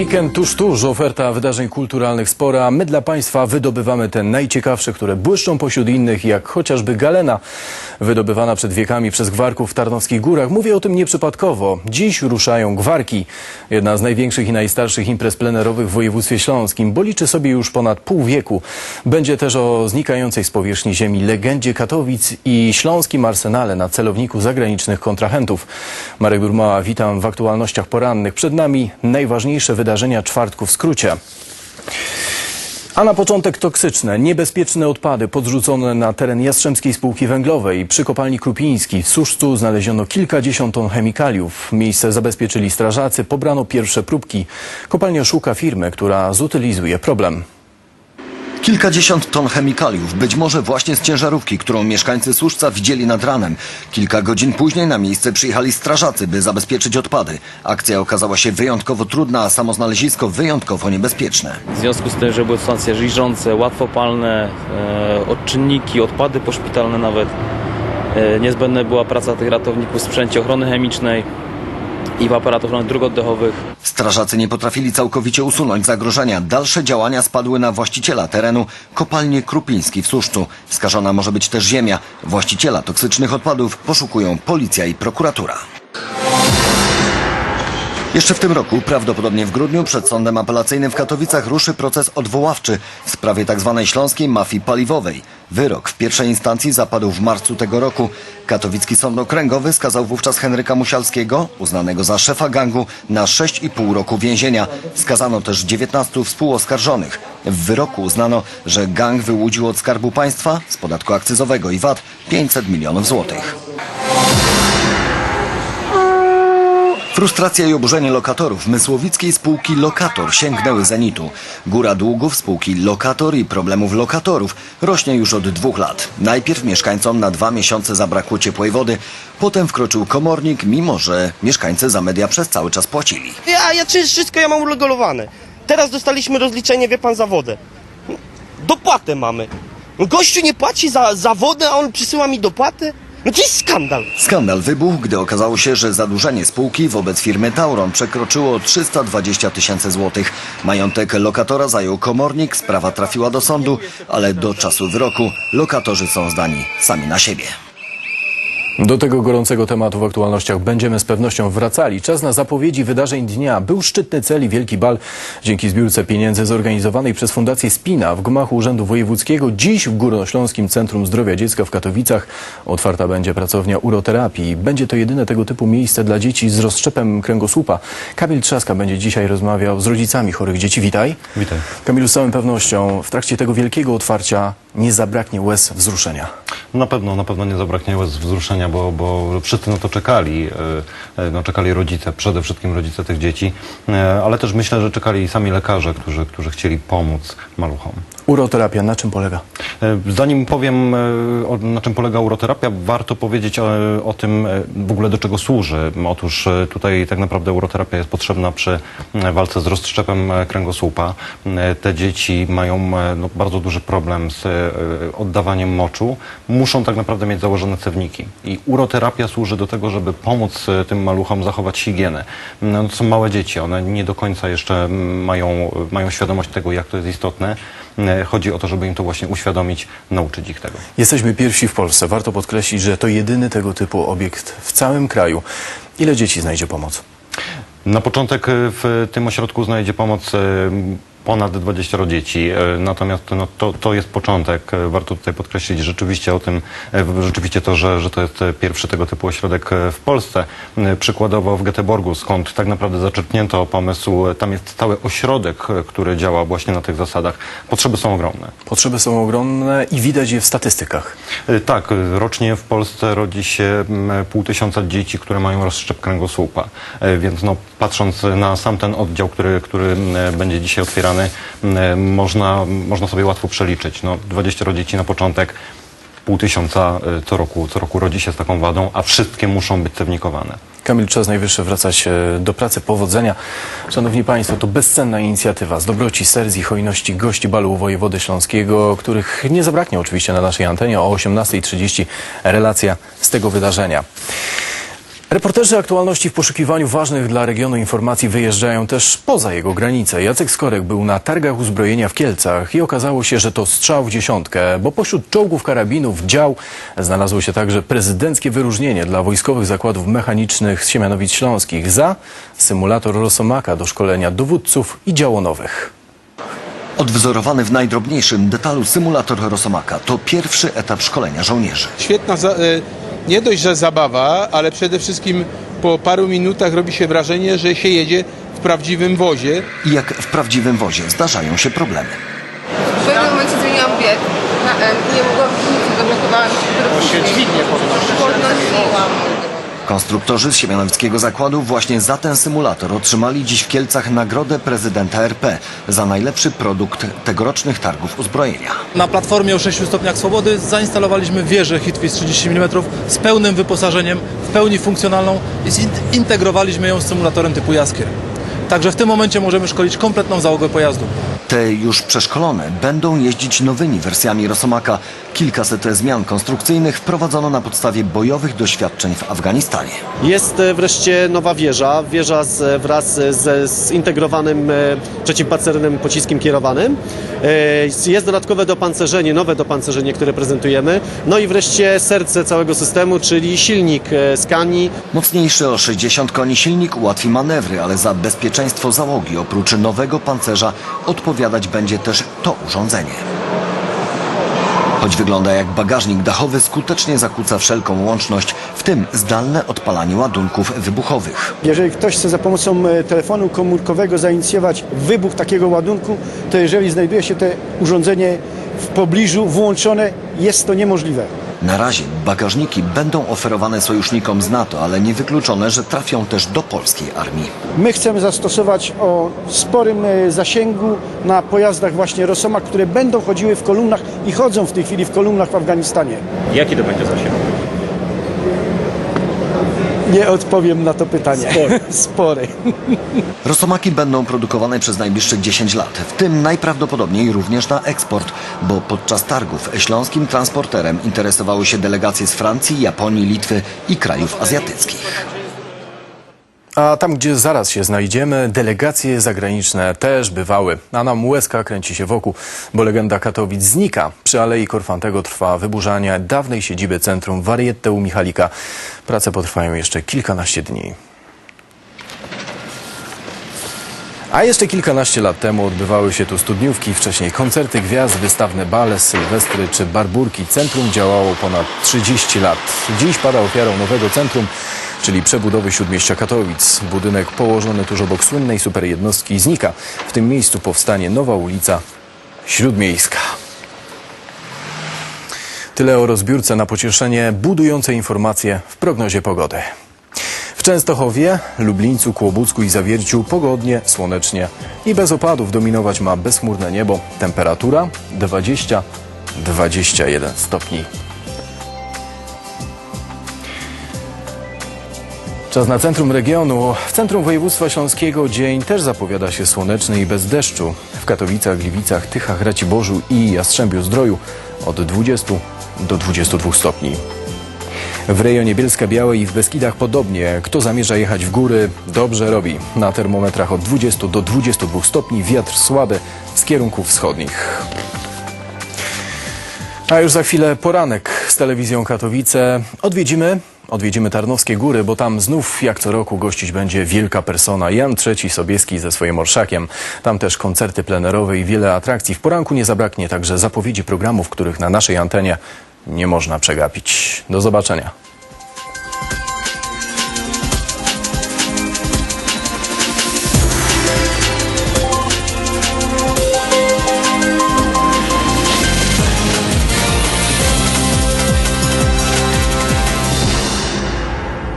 Weekend tuż, tuż, oferta wydarzeń kulturalnych spora. My dla Państwa wydobywamy te najciekawsze, które błyszczą pośród innych, jak chociażby galena, wydobywana przed wiekami przez gwarków w Tarnowskich Górach. Mówię o tym nieprzypadkowo. Dziś ruszają gwarki, jedna z największych i najstarszych imprez plenerowych w województwie śląskim, bo liczy sobie już ponad pół wieku. Będzie też o znikającej z powierzchni ziemi legendzie Katowic i śląskim arsenale na celowniku zagranicznych kontrahentów. Marek Burmała, witam w aktualnościach porannych. Przed nami najważniejsze wydarzenia czwartku w skrócie. A na początek toksyczne, niebezpieczne odpady podrzucone na teren Jastrzębskiej Spółki Węglowej. Przy kopalni Krupiński w Suszcu znaleziono kilkadziesiąt ton chemikaliów. Miejsce zabezpieczyli strażacy, pobrano pierwsze próbki. Kopalnia szuka firmy, która zutylizuje problem. Kilkadziesiąt ton chemikaliów, być może właśnie z ciężarówki, którą mieszkańcy Służca widzieli nad ranem. Kilka godzin później na miejsce przyjechali strażacy, by zabezpieczyć odpady. Akcja okazała się wyjątkowo trudna, a samo znalezisko wyjątkowo niebezpieczne. W związku z tym, że były substancje żyżące, łatwopalne, e, odczynniki, odpady poszpitalne nawet, e, niezbędna była praca tych ratowników w sprzęcie ochrony chemicznej i w aparatach ochrony dróg oddechowych. Strażacy nie potrafili całkowicie usunąć zagrożenia. Dalsze działania spadły na właściciela terenu, kopalnię Krupiński w Suszcu. Skażona może być też ziemia. Właściciela toksycznych odpadów poszukują policja i prokuratura. Jeszcze w tym roku, prawdopodobnie w grudniu, przed sądem apelacyjnym w Katowicach ruszy proces odwoławczy w sprawie tzw. śląskiej mafii paliwowej. Wyrok w pierwszej instancji zapadł w marcu tego roku. Katowicki Sąd Okręgowy skazał wówczas Henryka Musialskiego, uznanego za szefa gangu, na 6,5 roku więzienia. Skazano też 19 współoskarżonych. W wyroku uznano, że gang wyłudził od Skarbu Państwa z podatku akcyzowego i VAT 500 milionów złotych. Frustracja i oburzenie lokatorów mysłowickiej spółki Lokator sięgnęły zenitu. Góra długów spółki Lokator i problemów lokatorów rośnie już od dwóch lat. Najpierw mieszkańcom na dwa miesiące zabrakło ciepłej wody, potem wkroczył komornik, mimo że mieszkańcy za media przez cały czas płacili. Ja, ja czy- wszystko ja mam uregulowane. Teraz dostaliśmy rozliczenie, wie pan, za wodę. Dopłatę mamy. Gościu nie płaci za, za wodę, a on przysyła mi dopłatę? No skandal. Skandal wybuchł, gdy okazało się, że zadłużenie spółki wobec firmy Tauron przekroczyło 320 tysięcy złotych. Majątek lokatora zajął komornik, sprawa trafiła do sądu, ale do czasu wyroku lokatorzy są zdani sami na siebie. Do tego gorącego tematu w aktualnościach będziemy z pewnością wracali. Czas na zapowiedzi wydarzeń dnia. Był szczytny cel i wielki bal dzięki zbiórce pieniędzy zorganizowanej przez Fundację Spina w gmachu Urzędu Wojewódzkiego. Dziś w Górnośląskim Centrum Zdrowia Dziecka w Katowicach otwarta będzie pracownia uroterapii. Będzie to jedyne tego typu miejsce dla dzieci z rozszczepem kręgosłupa. Kamil Trzaska będzie dzisiaj rozmawiał z rodzicami chorych dzieci. Witaj. Witaj. Kamilu, z całą pewnością w trakcie tego wielkiego otwarcia nie zabraknie łez wzruszenia. Na pewno, na pewno nie zabraknie łez wzruszenia, bo, bo wszyscy na to czekali. e, e, No, czekali rodzice, przede wszystkim rodzice tych dzieci, e, ale też myślę, że czekali sami lekarze, którzy, którzy chcieli pomóc maluchom. Uroterapia na czym polega? E, Zanim powiem, e, na czym polega uroterapia, warto powiedzieć o, o tym e, w ogóle do czego służy. Otóż e, tutaj tak naprawdę uroterapia jest potrzebna przy e, walce z rozszczepem e, kręgosłupa. E, Te dzieci mają e, no, bardzo duży problem z e, oddawaniem moczu. Muszą tak naprawdę mieć założone cewniki. I uroterapia służy do tego, żeby pomóc e, tym maluchom zachować higienę. No, to są małe dzieci, one nie do końca jeszcze mm, mają, mają świadomość tego, jak to jest istotne. E, Chodzi o to, żeby im to właśnie uświadomić, nauczyć ich tego. Jesteśmy pierwsi w Polsce. Warto podkreślić, że to jedyny tego typu obiekt w całym kraju. Ile dzieci znajdzie pomoc? Na początek e, w tym ośrodku znajdzie pomoc e, ponad 20 dzieci, e, natomiast no, to, to jest początek. E, Warto tutaj podkreślić rzeczywiście o tym, e, rzeczywiście to, że, że to jest pierwszy tego typu ośrodek w Polsce. Przykładowo w Göteborgu, skąd tak naprawdę zaczerpnięto pomysł, tam jest cały ośrodek, który działa właśnie na tych zasadach. Potrzeby są ogromne. Potrzeby są ogromne i widać je w statystykach. Tak, rocznie w Polsce rodzi się pół tysiąca dzieci, które mają rozszczep kręgosłupa. Więc no, patrząc na sam ten oddział, który, który będzie dzisiaj otwierany, mm, można, można sobie łatwo przeliczyć. No, 20 dzieci na początek, pół tysiąca e, co roku, co roku rodzi się z taką wadą, a wszystkie muszą być cewnikowane. Kamil, czas najwyższy wracać e, do pracy. Powodzenia. Szanowni Państwo, to bezcenna inicjatywa z dobroci serc hojności gości balu wojewody śląskiego, których nie zabraknie oczywiście na naszej antenie o 18.30 relacja z tego wydarzenia. Reporterzy aktualności w poszukiwaniu ważnych dla regionu informacji wyjeżdżają też poza jego granice. Jacek Skorek był na targach uzbrojenia w Kielcach i okazało się, że to strzał w dziesiątkę, bo pośród czołgów, karabinów, dział znalazło się także prezydenckie wyróżnienie dla wojskowych zakładów mechanicznych z Siemianowic Śląskich za symulator Rosomaka do szkolenia dowódców i działonowych. Odwzorowany w najdrobniejszym detalu symulator Rosomaka to pierwszy etap szkolenia żołnierzy. Świetna, za, e, nie dość, że zabawa, ale przede wszystkim po paru minutach robi się wrażenie, że się jedzie w prawdziwym wozie. I jak w prawdziwym wozie zdarzają się problemy. W pewnym momencie zmieniłam bieg na M i nie mogłam nic, zablokowałam się. Się dźwignię podnosiłam. Konstruktorzy z Siemianowickiego Zakładu właśnie za ten symulator otrzymali dziś w Kielcach nagrodę prezydenta RP za najlepszy produkt tegorocznych targów uzbrojenia. Na platformie o 6 stopniach swobody zainstalowaliśmy wieżę Hitfix 30 mm z pełnym wyposażeniem, w pełni funkcjonalną i zintegrowaliśmy ją z symulatorem typu Jaskier. Także w tym momencie możemy szkolić kompletną załogę pojazdu. Te już przeszkolone będą jeździć nowymi wersjami Rosomaka. Kilkaset zmian konstrukcyjnych wprowadzono na podstawie bojowych doświadczeń w Afganistanie. Jest e, wreszcie nowa wieża, wieża z, wraz z zintegrowanym e, przeciwpancernym pociskiem kierowanym. E, Jest dodatkowe dopancerzenie, nowe dopancerzenie, które prezentujemy. No i wreszcie serce całego systemu, czyli silnik e, Scani. Mocniejszy o 60 koni silnik ułatwi manewry, ale za bezpieczeństwo załogi oprócz nowego pancerza odpowiadać będzie też to urządzenie. Choć wygląda jak bagażnik dachowy, skutecznie zakłóca wszelką łączność, w tym zdalne odpalanie ładunków wybuchowych. Jeżeli ktoś chce za pomocą e, telefonu komórkowego zainicjować wybuch takiego ładunku, to jeżeli znajduje się to urządzenie w pobliżu włączone, jest to niemożliwe. Na razie bagażniki będą oferowane sojusznikom z NATO, ale niewykluczone, że trafią też do polskiej armii. My chcemy zastosować o sporym e, zasięgu na pojazdach właśnie Rosoma, które będą chodziły w kolumnach i chodzą w tej chwili w kolumnach w Afganistanie. Jaki to będzie zasięg? Nie odpowiem na to pytanie. Spory. Spory. Rosomaki będą produkowane przez najbliższych 10 lat, w tym najprawdopodobniej również na eksport, bo podczas targów śląskim transporterem interesowały się delegacje z Francji, Japonii, Litwy i krajów azjatyckich. A tam, gdzie zaraz się znajdziemy, delegacje zagraniczne też bywały. A nam łezka kręci się wokół, bo legenda Katowic znika. Przy Alei Korfantego trwa wyburzanie dawnej siedziby Centrum Wariette u Michalika. Prace potrwają jeszcze kilkanaście dni. A jeszcze kilkanaście lat temu odbywały się tu studniówki, wcześniej koncerty gwiazd, wystawne bale, sylwestry czy barburki. Centrum działało ponad 30 lat. Dziś pada ofiarą nowego centrum, czyli przebudowy Śródmieścia Katowic. Budynek położony tuż obok słynnej superjednostki znika. W tym miejscu powstanie nowa ulica Śródmiejska. Tyle o rozbiórce na pocieszenie budujące informacje w prognozie pogody. W Częstochowie, Lublińcu, Kłobucku i Zawierciu pogodnie, słonecznie i bez opadów dominować ma bezchmurne niebo. Temperatura 20-21 stopni. Czas na centrum regionu. W centrum województwa śląskiego dzień też zapowiada się słoneczny i bez deszczu. W Katowicach, Gliwicach, Tychach, Raciborzu i Jastrzębiu Zdroju od 20 do 22 stopni. W rejonie Bielska Białej i w Beskidach podobnie. Kto zamierza jechać w góry, dobrze robi. Na termometrach od 20 do 22 stopni, wiatr słaby z kierunków wschodnich. A już za chwilę poranek z telewizją Katowice. Odwiedzimy, odwiedzimy Tarnowskie Góry, bo tam znów jak co roku gościć będzie wielka persona Jan III Sobieski ze swoim orszakiem. Tam też koncerty plenerowe i wiele atrakcji. W poranku nie zabraknie także zapowiedzi programów, których na naszej antenie nie można przegapić. Do zobaczenia.